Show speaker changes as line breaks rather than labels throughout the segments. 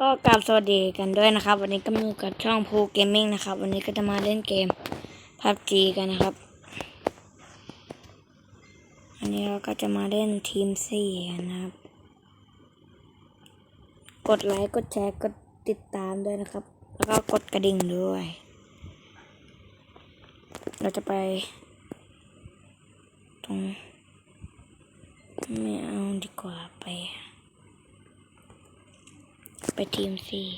ก็กราบสวัสดีกันด้วยนะครับ วันนี้ก็มาอยู่กับช่องพูเกมมิ่งนะครับ วันนี้ก็จะมาเล่นเกมพับจีกันนะครับอันนี้เราก็จะมาเล่นทีมสี่นะครับ กดไลค์กดแชร์กดติดตามด้วยนะครับ แล้วก็กดกระดิ่งด้วย เราจะไป ตรงไม่เอาดีกว่าไป ไปทีมสี่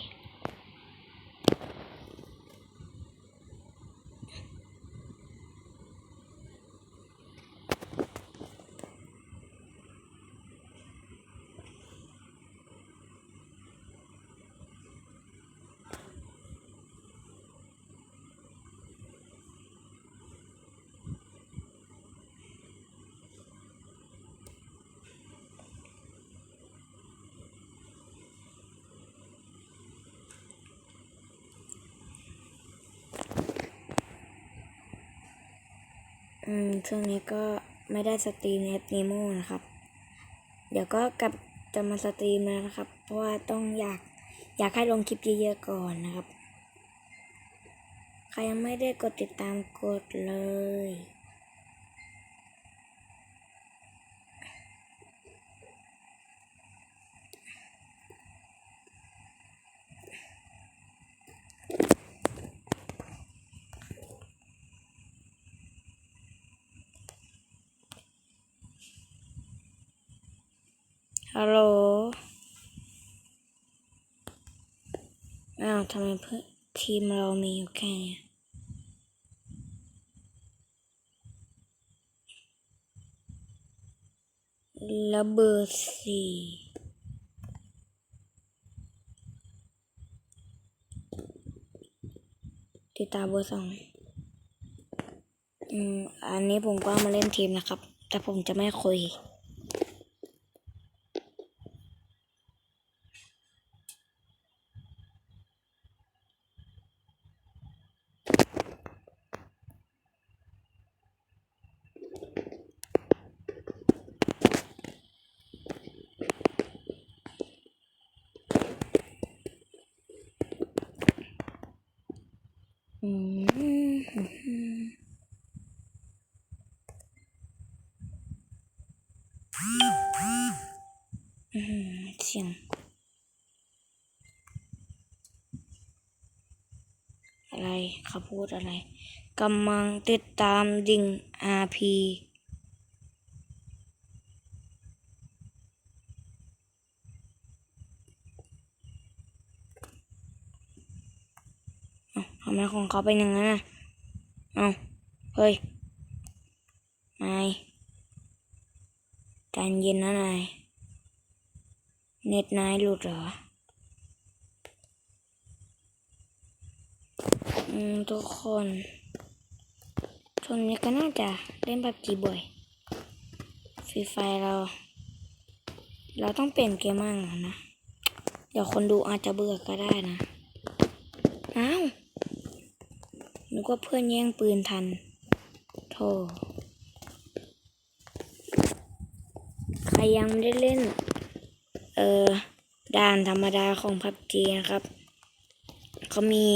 อืมช่วงนี้ก็ไม่ได้สตรีมเนฟนีโมนะครับ เดี๋ยวก็กลับจะมาสตรีมแล้วนะครับ เพราะว่าต้องอยากอยากให้ลงคลิปเยอะๆก่อนนะครับ ใครยังไม่ได้กดติดตามกดเลย ฮัลโหล อ้าวทำไมเพื่อทีมเรามีอยู่แค่นี้แล้วเบอร์สี่ติดตาเบอร์สองอืม อันนี้ผมก็มาเล่นทีมนะครับ แต่ผมจะไม่คุย เสียงอะไรเขาพูดอะไรกำลังติดตามดิ่ง RP ทำไมของเขาเป็นอย่างนั้นอะเอาเฮ้ย นายใจเย็นนะนาย เน็ตนายหลุดเหรอ อืม ทุกคนช่วงนี้ก็น่าจะเล่นแบบจีบ่อยฟรีไฟเรา เราต้องเปลี่ยนเกมมั่งนะ เดี๋ยวคนดูอาจจะเบื่อก็ได้นะ อ้าว นึกว่าเพื่อนแย่งปืนทันโธ่ใครยังไม่ได้เล่น เอ่อ ด่านธรรมดาของพับจีนะครับ เขามี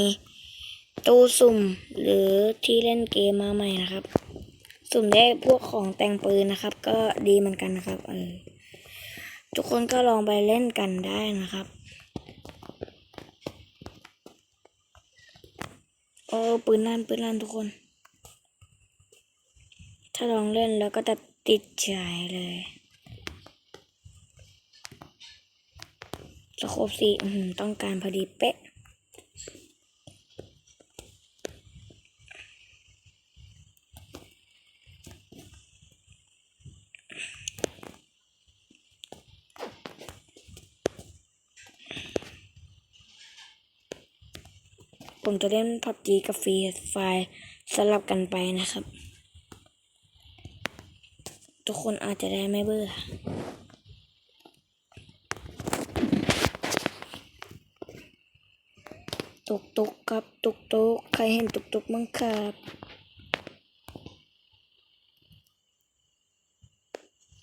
ตู้สุ่มหรือที่เล่นเกมมาใหม่นะครับ สุ่มได้พวกของแต่งปืนนะครับ ก็ดีเหมือนกันนะครับ เออ ทุกคนก็ลองไปเล่นกันได้นะครับ โอ้ปืนลั่นปืนลั่นทุกคน ถ้าลองเล่นแล้วก็จะติดใจเลยสโคบสี่ต้องการพอดีเป๊ะ ผมจะเล่นพับจีกับฟรีไฟสลับกันไปนะครับ ทุกคนอาจจะได้ไม่เบื่อตุกตุกครับตุกตุกใครเห็นตุกตุกมั้งครับ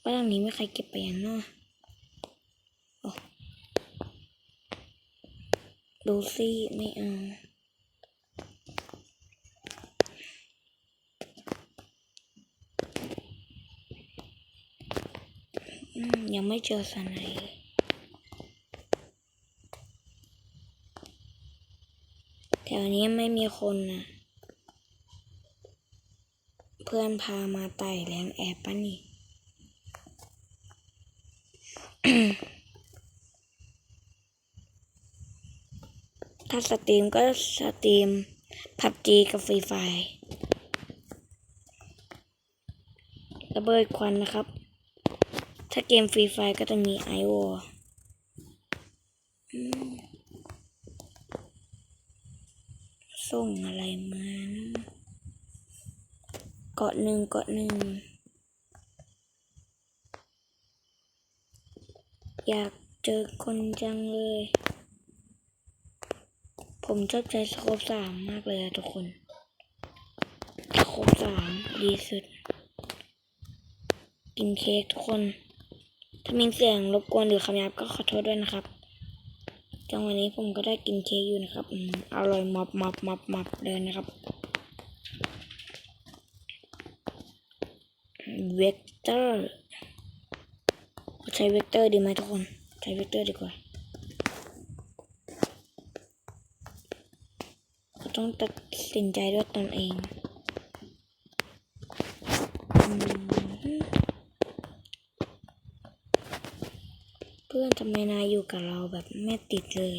บ้านนี้ไม่ใครเก็บไปยังเนาะโอ้ดูซี่ไม่เอา ยังไม่เจอสไนด์แถวนี้ไม่มีคนนะเพื่อนพามาไต่แรงแอบปะนี่ถ้าสตรีมก็สตรีมพับจีกับฟรีไฟระเบิดควันนะครับ ถ้าเกมฟรีไฟก็จะมีไอวอส่งอะไรมาเกาะหนึ่งเกาะหนึ่ง อยากเจอคนจังเลย ผมชอบใจโคปสามมากเลยทุกคนโคปสามดีสุด กินเค้กทุกคน ถ้ามีเสียงรบกวนหรือคำหยาบก็ขอโทษด้วยนะครับจังหวะนี้ผมก็ได้กินเค้กอยู่นะครับอร่อยมับมับมับมับเลยนะครับเวกเตอร์ใช้เวกเตอร์ดีไหมทุกคน ใช้เวกเตอร์ดีกว่าเราต้องตัดสินใจด้วยตนเองอืมเพื่อนทำไมนายอยู่กับเราแบบไม่ติดเลย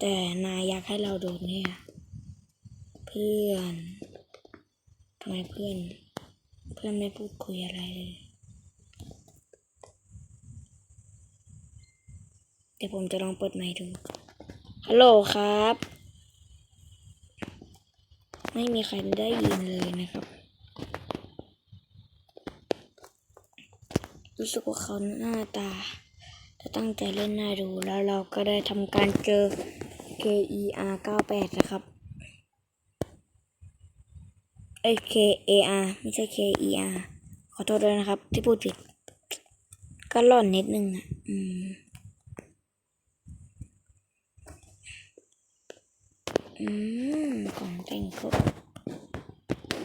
แต่นายอยากให้เราโดนเนี่ย เพื่อนทำไมเพื่อน เพื่อนไม่พูดคุยอะไรเลยเดี๋ยวผมจะลองเปิดไมค์ดูฮัลโหลครับ ไม่มีใครได้ยินเลยนะครับรู้สึกว่าเขาหน้าตา จะตั้งใจเล่นหน่าดูแล้วเราก็ได้ทำการเจอ KER 98 นะครับ เอ้ย KAR ไม่ใช่ KER ขอโทษด้วยนะครับ ที่พูดผิด ก็หล่อนนิดนึงอะอืมอืมก่อนแต่งครบ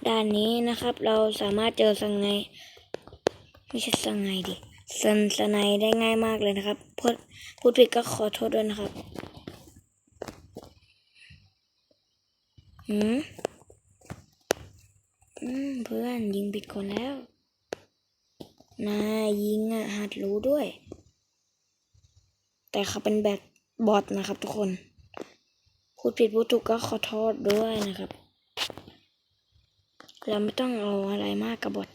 ด้านนี้นะครับ เราสามารถเจอสังไง ไม่ใช่สังไงดิ สันสไนได้ง่ายมากเลยนะครับพูดพูดผิดก็ขอโทษด้วยนะครับหืมอืมเพื่อนยิงผิดคนแล้วนายยิงอะหัดรู้ด้วย แต่เขาเป็นแบบบอทนะครับทุกคน พูดผิดพูดถูกก็ขอโทษด้วยนะครับ เราไม่ต้องเอาอะไรมากกับบท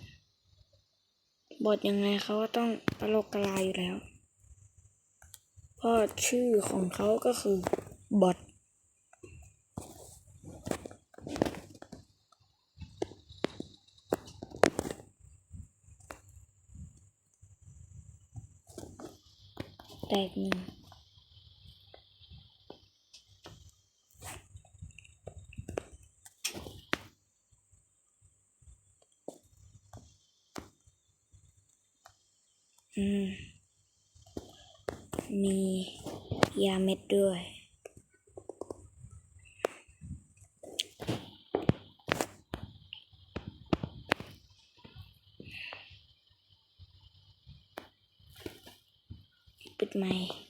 บทยังไงเขาก็ต้องตลกกลาอยู่แล้วเพราะชื่อของเขาก็คือบทแตกหนึ่ง มียาเม็ดด้วย ปิดไมค์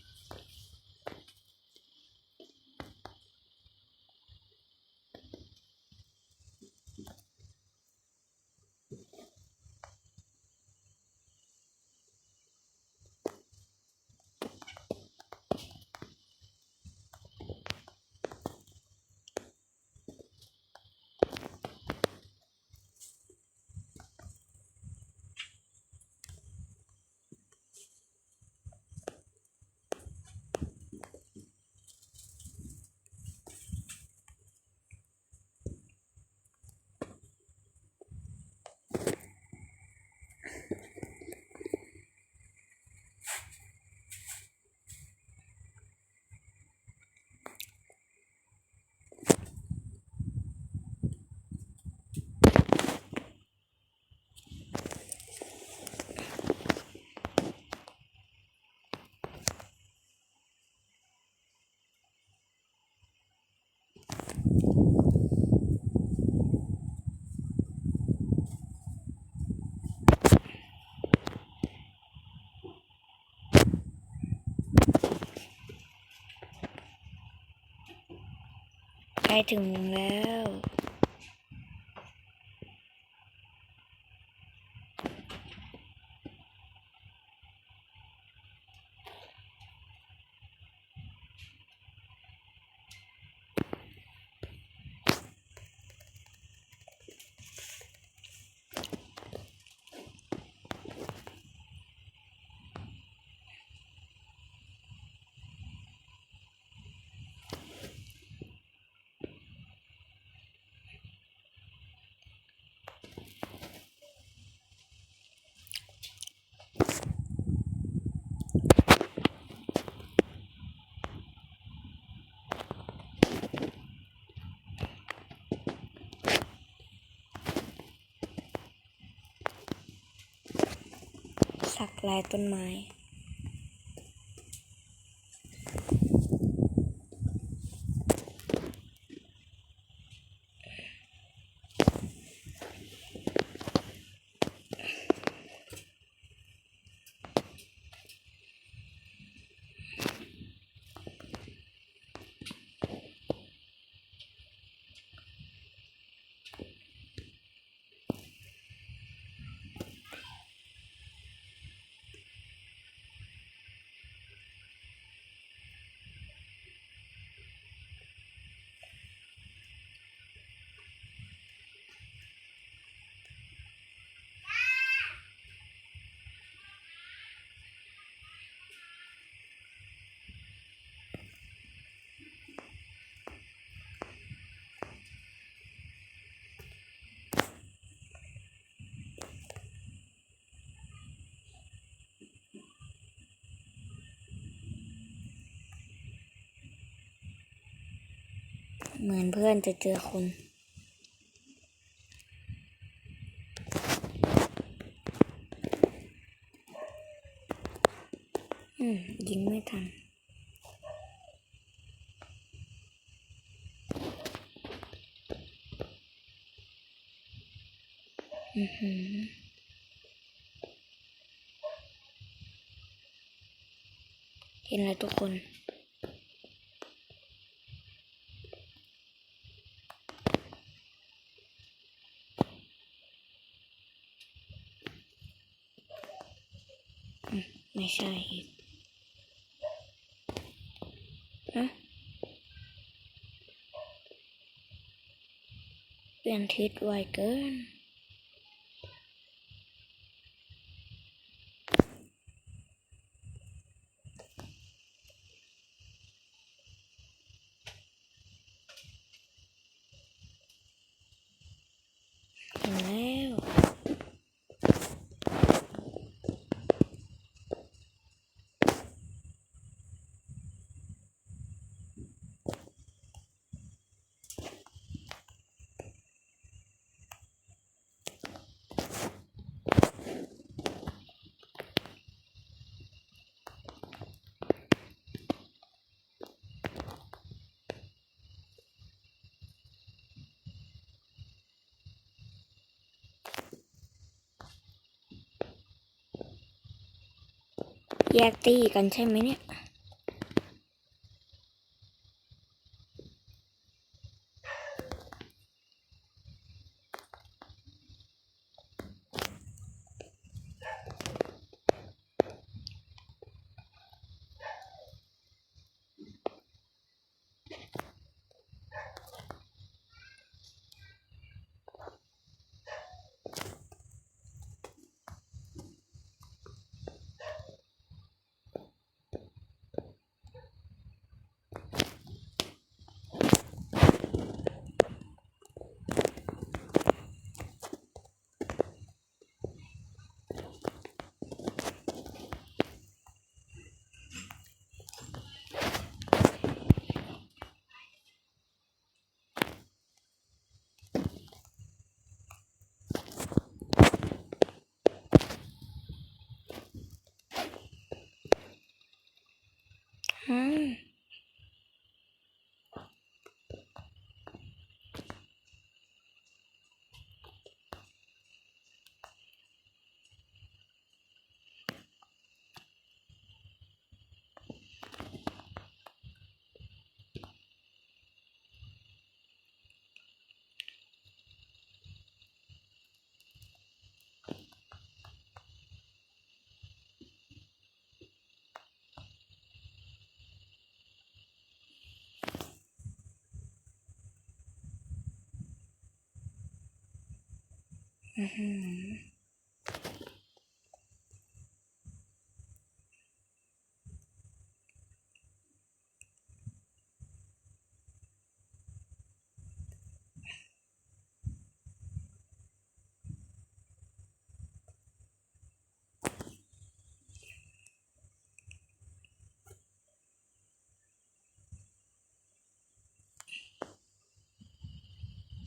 ล้ถึงแล้ว สักลายต้นไม้ เหมือนเพื่อนจะเจอคน อืม ยิงไม่ทันอือหือเห็นแล้วทุกคน ไม่ใช่อีกฮะ เปลี่ยนทิศไวเกิน เห็นแล้ว แยกตีกันใช่ไหมเนี่ย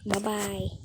Bye bye.